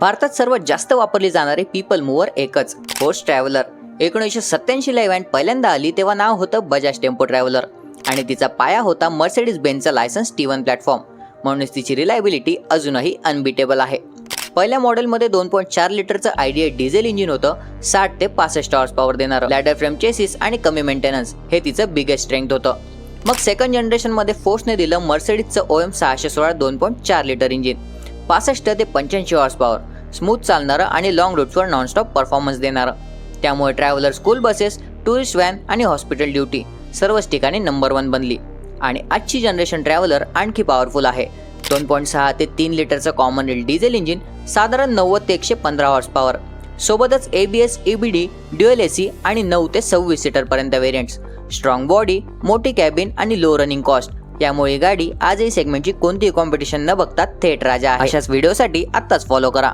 भारतात सर्वात जास्त वापरली जाणारे पीपल मूवर एकच फोर्स ट्रॅव्हलर. एकोणीसशे सत्याऐंशीला इव्हेंट पहिल्यांदा आली तेव्हा नाव होतं बजाज टेम्पो ट्रॅव्हलर. आणि तिचा पाया होता मर्सेडीज बेनचा लायसन्स टी वन प्लॅटफॉर्म. म्हणूनच तिची रिलायबिलिटी अजूनही अनबिटेबल आहे. पहिल्या मॉडेलमध्ये दोन पॉईंट चार लिटरचं आयडिया डिझेल इंजिन होतं साठ ते पासष्ट हॉर्स पॉवर देणारं. लॅडर फ्रेम चेसिस आणि कमी मेंटेनन्स हे तिचं बिगेस्ट स्ट्रेंथ होतं. मग सेकंड जनरेशनमध्ये फोर्सने दिलं मर्सेडीजचं ओ एम सहाशे सोळा दोन पॉईंट चार लिटर इंजिन. पासष्ट ते पंच्याऐंशी हॉर्स पॉवर स्मूथ चालणारं आणि लॉंग रूट्सवर नॉनस्टॉप परफॉर्मन्स देणारं. त्यामुळे Traveller school buses tourist van आणि हॉस्पिटल ड्युटी सर्वच ठिकाणी नंबर वन बनली. आणि आजची जनरेशन ट्रॅव्हलर आणखी पॉवरफुल आहे. दोन पॉईंट सहा ते तीन लिटरचं कॉमन डिझेल इंजिन साधारण नव्वद ते एकशे पंधरा हॉर्स पॉवर सोबतच A B S E B D dual A C आणि नऊ ते सव्वीस सीटरपर्यंत व्हेरियंट्स स्ट्रॉंग बॉडी मोठी कॅबिन आणि लो रनिंग कॉस्ट यामुळे गाडी आजही सेगमेंटची कोणतीही कॉम्पिटिशन न बघता थेट राजा अशाच व्हिडिओसाठी आत्ताच फॉलो करा.